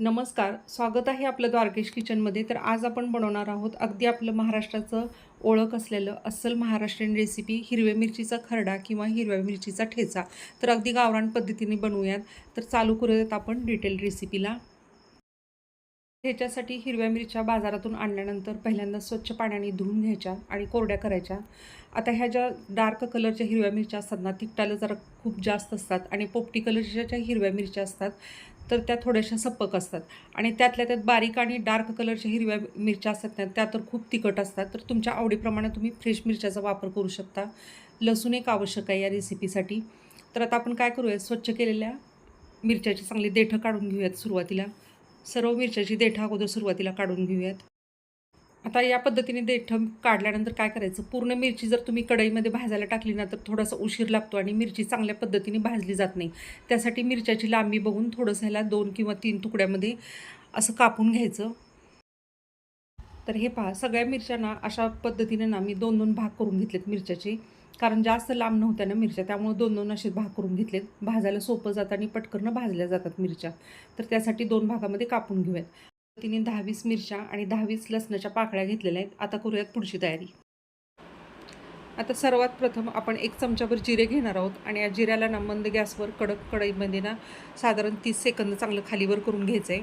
नमस्कार स्वागत आहे आपलं द्वारकेश किचनमध्ये. तर आज आपण बनवणार आहोत अगदी आपलं महाराष्ट्राचं ओळख असलेलं अस्सल महाराष्ट्रीयन रेसिपी हिरव्या मिरचीचा खरडा किंवा हिरव्या मिरचीचा ठेचा. तर अगदी गावरान पद्धतीने बनवूयात. तर चालू करूयात आपण डिटेल रेसिपीला ह्याच्यासाठी हिरव्या मिरच्या बाजारातून आणल्यानंतर पहिल्यांदा स्वच्छ पाण्याने धुवून घ्यायच्या आणि कोरड्या करायच्या. आता ह्या ज्या डार्क कलरच्या हिरव्या मिरच्या असतात ना तिखटाला जरा खूप जास्त असतात आणि पोपटी कलरच्या ज्या हिरव्या मिरच्या असतात तर त्या थोड्याशा सप्पक असतात. आणि त्यातल्या त्यात बारीक आणि डार्क कलरच्या हिरव्या मिरच्या असतात ना त्या तर खूप तिखट असतात. तर तुमच्या आवडीप्रमाणे तुम्ही फ्रेश मिरच्याचा वापर करू शकता. लसूण एक आवश्यक आहे या रेसिपीसाठी. तर आता आपण काय करूया स्वच्छ केलेल्या मिरच्याची चांगली देठं काढून घेऊयात सुरुवातीला. सर्व मिरच्याची देठं अगोदर सुरुवातीला काढून घेऊयात. आता या पद्धतीने देठं काढल्यानंतर काय करायचं? पूर्ण मिरची जर तुम्ही कढईमध्ये भाजायला टाकली ना तर थोडासा उशीर लागतो आणि मिरची चांगल्या पद्धतीने भाजली जात नाही. त्यासाठी मिरच्याची लांबी बघून थोडंसं ह्याला दोन किंवा तीन तुकड्यामध्ये असं कापून घ्यायचं. तर हे पहा सगळ्या मिरच्यांना अशा पद्धतीने ना मी दोन दोन भाग करून घेतलेत मिरच्याचे. कारण जास्त लांब नव्हत्या ना मिरच्या त्यामुळे दोन दोन असे भाग करून घेतलेत. भाजायला सोपं जातं आणि पटकन भाजल्या जातात मिरच्या. तर त्यासाठी दोन भागामध्ये कापून घेऊयात. तिने दहावीस मिरच्या आणि दहावीस लसणाच्या पाकळ्या घेतलेल्या आहेत. आता करूयात पुढची तयारी. आता सर्वात प्रथम आपण एक चमचाभर जिरे घेणार आहोत आणि या जिऱ्याला ना मंद गॅसवर कडक कढईमध्ये ना साधारण तीस सेकंद चांगलं खालीवर करून घ्यायचं आहे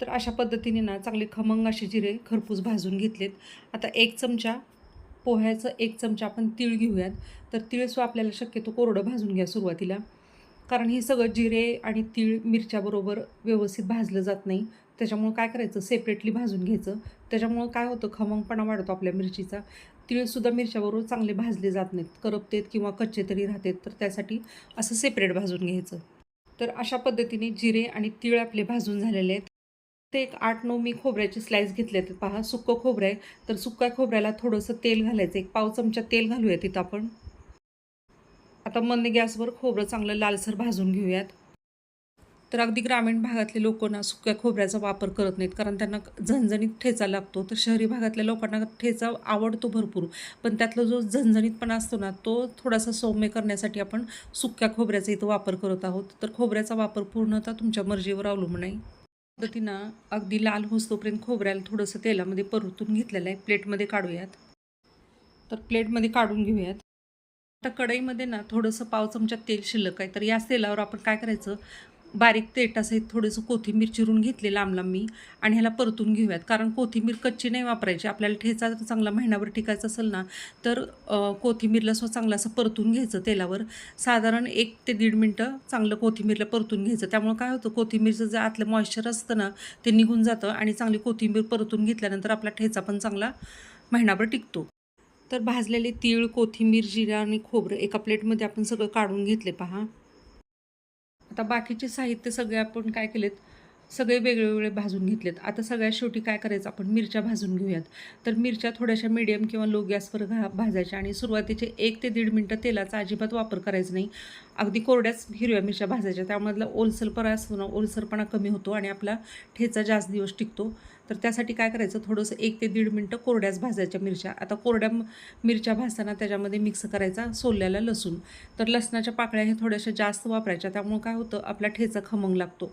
तर अशा पद्धतीने ना चांगले खमंग असे जिरे खरपूस भाजून घेतलेत. आता एक चमचा पोह्याचं एक चमचा आपण तीळ घेऊयात. तर तीळसुद्धा आपल्याला शक्यतो कोरडं भाजून घ्या सुरुवातीला. कारण हे सगळं जिरे आणि तीळ मिरच्याबरोबर व्यवस्थित भाजलं जात नाही. त्याच्यामुळं काय करायचं? सेपरेटली भाजून घ्यायचं. त्याच्यामुळं काय होतं? खमंगपणा वाढतो आपल्या मिरचीचा. तीळसुद्धा मिरच्याबरोबर चांगले भाजले जात नाहीत. करपतेत किंवा कच्चे तरी राहतात. तर त्यासाठी असं सेपरेट भाजून घ्यायचं. तर अशा पद्धतीने जिरे आणि तीळ आपले भाजून झालेले आहेत. ते एक आठ नऊ मी खोबऱ्याचे स्लाईस घेतले आहेत पहा सुक्कं खोबरं आहे. तर सुक्या खोबऱ्याला थोडंसं तेल घालायचं. एक पाव चमचा तेल घालूया तिथं आपण. आता मंद गॅसवर खोबरं चांगलं लालसर भाजून घेऊयात. तर अगदी ग्रामीण भागातले लोक ना सुक्या खोबऱ्याचा वापर करत नाहीत कारण त्यांना झणझणीत ठेचा लागतो. तर शहरी भागातल्या लोकांना ठेचा आवडतो भरपूर पण त्यातला जो झणझणीतपणा असतो ना तो थोडासा सौम्य करण्यासाठी आपण सुक्या खोबऱ्याचा इथं वापर करत आहोत. तर खोबऱ्याचा वापर पूर्णतः तुमच्या मर्जीवर अवलंबून आहे. पद्धतीनं अगदी लाल होसतोपर्यंत खोबऱ्याला थोडंसं तेलामध्ये परतून घेतलेलं आहे. प्लेटमध्ये काढूयात. तर प्लेटमध्ये काढून घेऊयात. आता कढईमध्ये ना थोडंसं पाव चमचा तेल शिल्लक आहे. तर याच तेलावर आपण काय करायचं? बारीक तेटासहित थोडंसं कोथिंबीर चिरून घेतले लांब लांब मी आणि ह्याला परतून घेऊयात. कारण कोथिंबीर कच्ची नाही वापरायची. आपल्याला ठेचा जर चांगला महिनाभर टिकायचा असेल ना तर कोथिंबीरला स्व चांगलं असं परतून घ्यायचं तेलावर. साधारण एक ते दीड मिनटं चांगलं कोथिंबीरला परतून घ्यायचं. त्यामुळे काय होतं? कोथिंबीरचं जे आतलं मॉइश्चर असतं ना ते निघून जातं आणि चांगली कोथिंबीर परतून घेतल्यानंतर आपला ठेचा पण चांगला महिनाभर टिकतो. तर भाजलेले तीळ कोथिंबीर जिरा आणि खोबरं एका प्लेटमध्ये आपण सगळं काढून घेतले पहा. आता बाकीचे साहित्य सगळे आपण काय केलेत? सगळे वेगळे भाजून घेतलेत. आता सगळ्यात शेवटी काय करायचं? आपण मिरच्या भाजून घेऊयात. तर मिरच्या थोड्याशा मिडियम किंवा लो गॅसवर घा भाजायच्या आणि सुरुवातीचे एक ते दीड मिनटं तेलाचा अजिबात वापर करायचा नाही. अगदी कोरड्याच हिरव्या मिरच्या भाजायच्या. त्यामधला ओलसरपणा असतो ना ओलसरपणा कमी होतो आणि आपला ठेचा जास्त दिवस टिकतो. तर त्यासाठी काय करायचं? थोडंसं एक ते दीड मिनटं कोरड्याच भाजायच्या मिरच्या. आता कोरड्या मिरच्या भाजताना त्याच्यामध्ये मिक्स करायचा सोलल्याला लसूण. तर लसणाच्या पाकळ्या हे थोड्याशा जास्त वापरायच्या. त्यामुळं काय होतं? आपला ठेचा खमंग लागतो.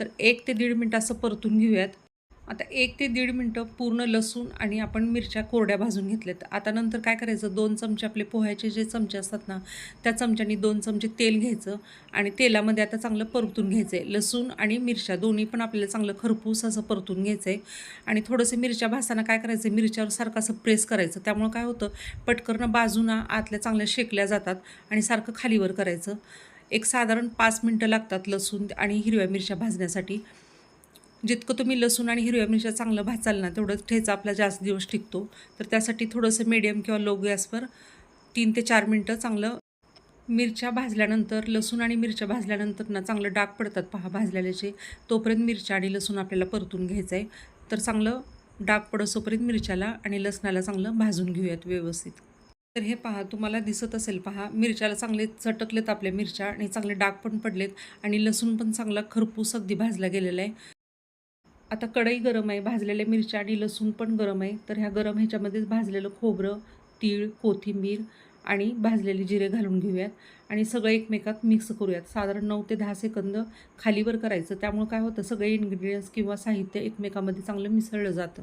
तर एक ते दीड मिनटं असं परतून घेऊयात. आता एक ते दीड मिनटं पूर्ण लसूण आणि आपण मिरच्या कोरड्या भाजून घेतल्यात. आता नंतर काय करायचं? दोन चमचे आपले पोह्याचे जे चमचे असतात ना त्या चमच्यानी दोन चमचे तेल घ्यायचं आणि तेलामध्ये आता चांगलं परतून घ्यायचं आहे लसूण आणि मिरच्या दोन्ही पण आपल्याला चांगलं खरपूस असं परतून घ्यायचं आहे आणि थोडंसं मिरच्या भासताना काय करायचं? मिरच्यावर सारखं असं प्रेस करायचं. त्यामुळं काय होतं? पटकरनं बाजूना आतल्या चांगल्या शेकल्या जातात आणि सारखं खालीवर करायचं. एक साधारण पाच मिनटं लागतात लसूण आणि हिरव्या मिरच्या भाजण्यासाठी. जितकं तुम्ही लसूण आणि हिरव्या मिरच्या चांगलं भाचाल ना तेवढं ठेचा आपला जास्त दिवस टिकतो. तर त्यासाठी थोडंसं मीडियम किंवा लो गॅसवर तीन ते चार मिनटं चांगलं मिरच्या भाजल्यानंतर लसूण आणि मिरच्या भाजल्यानंतर ना चांगलं डाग पडतात पहा भाजलेल्याचे. तोपर्यंत मिरच्या आणि लसूण आपल्याला परतून घ्यायचं आहे तर चांगलं डाग पडसोपर्यंत मिरच्याला आणि लसणाला चांगलं भाजून घेऊयात व्यवस्थित. तर हे पहा तुम्हाला दिसत असेल पहा मिरच्याला चांगले चटकलेत आपल्या मिरच्या आणि चांगले डाग पण पडलेत आणि लसूण पण चांगला खरपूस अगदी भाजला गेलेला आहे. आता कढई गरम आहे भाजलेल्या मिरच्या आणि लसूण पण गरम आहे. तर ह्या गरम ह्याच्यामध्येच भाजलेलं खोबरं तीळ कोथिंबीर आणि भाजलेले जिरे घालून घेऊयात. आणि सगळं एकमेकात मिक्स करूयात. साधारण नऊ ते दहा सेकंद खालीवर करायचं. त्यामुळं काय होतं सगळे इन्ग्रेडियंट्स किंवा साहित्य एकमेकामध्ये चांगलं मिसळलं जातं.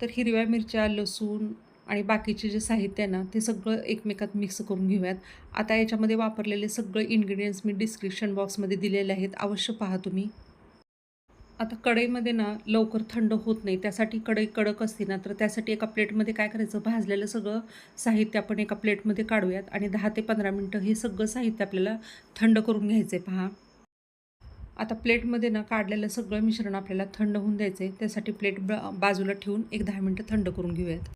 तर हिरव्या मिरच्या लसूण आणि बाकीचे जे साहित्य आहे ना ते सगळं एकमेकात मिक्स करून घेऊयात. आता याच्यामध्ये वापरलेले सगळे इन्ग्रेडियंट्स मी डिस्क्रिप्शन बॉक्समध्ये दिलेले आहेत. अवश्य पहा तुम्ही. आता कढईमध्ये ना लवकर थंड होत नाही त्यासाठी कढई कडक असते ना तर त्यासाठी एका प्लेटमध्ये काय करायचं? भाजलेलं सगळं साहित्य आपण एका प्लेटमध्ये काढूयात आणि दहा ते पंधरा मिनटं हे सगळं साहित्य आपल्याला थंड करून घ्यायचं आहे पहा. आता प्लेटमध्ये ना काढलेलं सगळं मिश्रण आपल्याला थंड होऊन द्यायचं आहे त्यासाठी प्लेट ब बाजूला ठेवून एक दहा मिनटं थंड करून घेऊयात.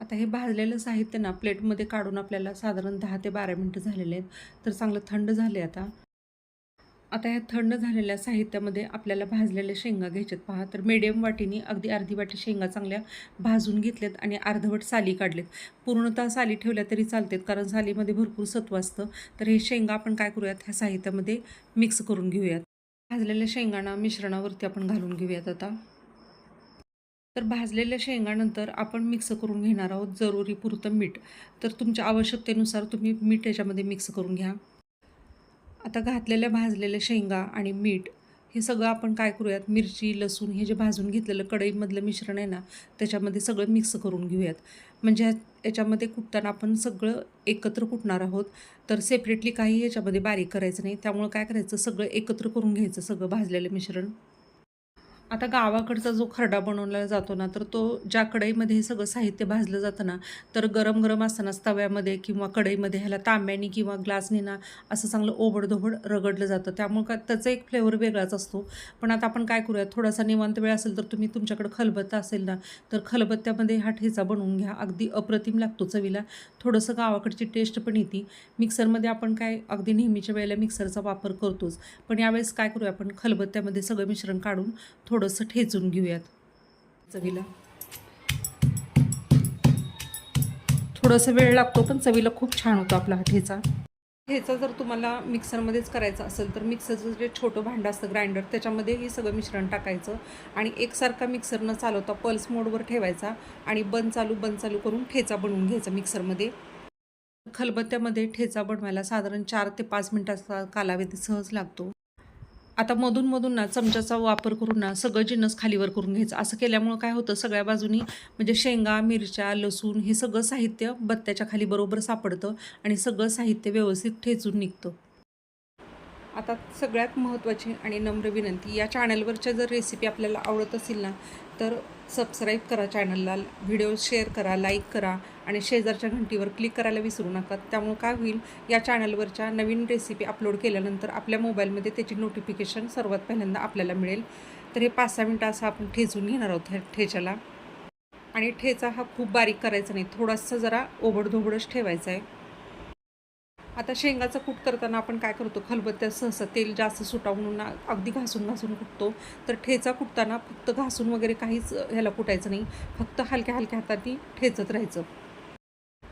आता हे भाजलेलं साहित्य ना प्लेटमध्ये काढून आपल्याला साधारण दहा ते बारा मिनटं झालेले आहेत तर चांगलं थंड झाले आता. आता ह्या थंड झालेल्या साहित्यामध्ये आपल्याला भाजलेल्या शेंगा घ्यायच्यात पहा तर मिडियम वाटीने अगदी अर्धी वाटी शेंगा चांगल्या भाजून घेतल्यात आणि अर्धवट साली काढलेत. पूर्णतः साली ठेवल्या तरी चालतात कारण सालीमध्ये भरपूर सत्व असतं. तर हे शेंगा आपण काय करूयात? ह्या साहित्यामध्ये मिक्स करून घेऊयात. भाजलेल्या शेंगांना मिश्रणावरती आपण घालून घेऊयात आता. तर भाजलेल्या शेंगानंतर आपण मिक्स करून घेणार आहोत जरुरी पुरतं मीठ. तर तुमच्या आवश्यकतेनुसार तुम्ही मीठ याच्यामध्ये मिक्स करून घ्या. आता घातलेल्या भाजलेल्या शेंगा आणि मीठ हे सगळं आपण काय करूयात? मिरची लसूण हे जे भाजून घेतलेलं कढईमधलं मिश्रण आहे ना त्याच्यामध्ये सगळं मिक्स करून घेऊयात. म्हणजे ह्या- याच्यामध्ये कुटताना आपण सगळं एकत्र कुटणार आहोत. तर सेपरेटली काही याच्यामध्ये बारीक करायचं नाही. त्यामुळं काय करायचं? सगळं एकत्र करून घ्यायचं सगळं भाजलेलं मिश्रण. आता गावाकडचा जो खरडा बनवला जातो ना तर तो ज्या कढईमध्ये हे सगळं साहित्य भाजलं जातं ना तर गरम गरम असतानाच तव्यामध्ये किंवा कढईमध्ये ह्याला तांब्यानी किंवा ग्लासनी ना असं चांगलं ओबडधोबड रगडलं जातं. त्यामुळं का त्याचा एक फ्लेवर वेगळाच असतो. पण आता आपण काय करूया थोडासा निवांत वेळ असेल तर तुम्ही तुमच्याकडे खलबत्ता असेल ना तर खलबत्त्यामध्ये हा ठेचा बनवून घ्या. अगदी अप्रतिम लागतो चवीला. थोडंसं गावाकडची टेस्ट पण येते. मिक्सरमध्ये आपण काय अगदी नेहमीच्या वेळेला मिक्सरचा वापर करतोच. पण यावेळेस काय करूया आपण खलबत्त्यामध्ये सगळं मिश्रण काढून थोडंसं ठेचून घेऊयात. चवीला. थोडंसं वेळ लागतो पण चवीला खूप छान होतो आपला हा ठेचा. ठेचा जर तुम्हाला मिक्सरमध्येच करायचा असेल तर मिक्सरचं जे छोटं भांडं असतं ग्राइंडर त्याच्यामध्ये हे सगळं मिश्रण टाकायचं आणि एकसारखा मिक्सर न चालवता पल्स मोडवर ठेवायचा आणि बंद चालू बंद चालू करून ठेचा बनवून घ्यायचा मिक्सरमध्ये. खलबत्त्यामध्ये ठेचा बनवायला साधारण चार ते पाच मिनटाचा कालावधी सहज लागतो. आता मधून मधून ना चमच्याचा वापर करून ना सगळं जिन्नस खालीवर करून घ्यायचं. असं केल्यामुळं काय होतं सगळ्या बाजूनी म्हणजे शेंगा मिरच्या लसूण हे सगळं साहित्य बत्त्याच्या खाली बरोबर सापडतं आणि सगळं साहित्य व्यवस्थित ठेचून निघतं. आता सगळ्यात महत्त्वाची आणि नम्र विनंती या चॅनलवरच्या जर रेसिपी आपल्याला आवडत असेल ना तर सबस्क्राईब करा चॅनलला व्हिडिओ शेअर करा लाईक करा आणि शेजारच्या घंटीवर क्लिक करायला विसरू नका. त्यामुळं काय होईल? या चॅनलवरच्या नवीन रेसिपी अपलोड केल्यानंतर आपल्या मोबाईलमध्ये त्याची नोटिफिकेशन सर्वात पहिल्यांदा आपल्याला मिळेल. तर हे पाच सहा मिनटं असं आपण ठेचून घेणार आहोत ह्या ठेच्याला. आणि ठेचा हा खूप बारीक करायचा नाही थोडासा जरा ओबडधोबडच ठेवायचा आहे. आता शेंगाचं कूट करताना आपण काय करतो? खलबत्त्यात सहसा तेल जास्त सुटावून म्हणून अगदी घासून घासून कुटतो. तर ठेचा कुटताना फक्त घासून वगैरे काहीच ह्याला कुटायचं नाही. फक्त हलक्या हलक्या हाताने ठेचत राहायचं.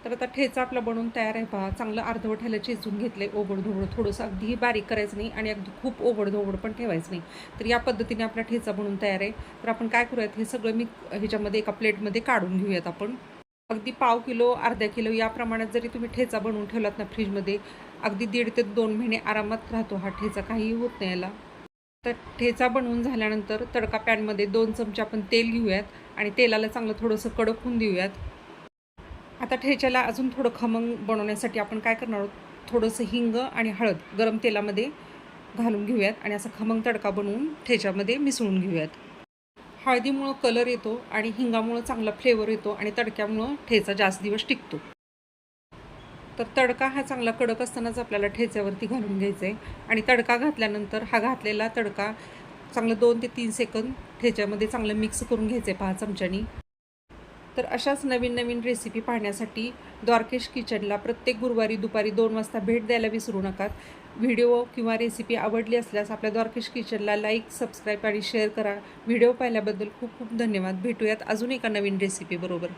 तर आता ठेचा आपला बनवून तयार आहे पहा. चांगलं अर्धवट ह्याला चेजून घेतलं आहे ओबडधोबड. थोडंसं अगदीही बारीक करायचं नाही आणि अगदी खूप ओबडधोबड पण ठेवायचं नाही. तर या पद्धतीने आपला ठेचा बनवून तयार आहे. तर आपण काय करूयात हे सगळं मी ह्याच्यामध्ये एका प्लेटमध्ये काढून घेऊयात आपण. अगदी पाव किलो अर्धा किलो या प्रमाणात जरी तुम्ही ठेचा बनवून ठेवलात ना फ्रीजमध्ये अगदी दीड ते दोन महिने आरामात राहतो हा ठेचा काहीही होत नाही याला. तर ठेचा बनवून झाल्यानंतर तडका पॅनमध्ये दोन चमचे आपण तेल घेऊयात आणि तेलाला चांगलं थोडंसं कडक होऊन देऊयात. आता ठेच्याला अजून थोडं खमंग बनवण्यासाठी आपण काय करणार आहोत? थोडंसं हिंग आणि हळद गरम तेलामध्ये घालून घेऊयात आणि असा खमंग तडका बनवून ठेच्यामध्ये मिसळून घेऊयात. हळदीमुळं कलर येतो आणि हिंगामुळं चांगला फ्लेवर येतो आणि तडक्यामुळं ठेचा जास्त दिवस टिकतो. तर तडका हा चांगला कडक असतानाच आपल्याला ठेच्यावरती घालून घ्यायचा आहे आणि तडका घातल्यानंतर हा घातलेला तडका चांगलं दोन ते तीन सेकंद ठेच्यामध्ये चांगलं मिक्स करून घ्यायचं आहे पहा चमच्यानी. तर अशाच नवीन नवीन रेसिपी पाहण्यासाठी द्वारकेश किचनला प्रत्येक गुरुवारी दुपारी दोन वाजता भेट द्यायला विसरू नका. व्हिडिओ किंवा रेसिपी आवडली असल्यास आपल्या द्वारकेश किचनला लाईक सबस्क्राईब आणि शेअर करा. व्हिडिओ पाहिल्याबद्दल खूप खूप धन्यवाद. भेटूयात अजून एका नवीन रेसिपीबरोबर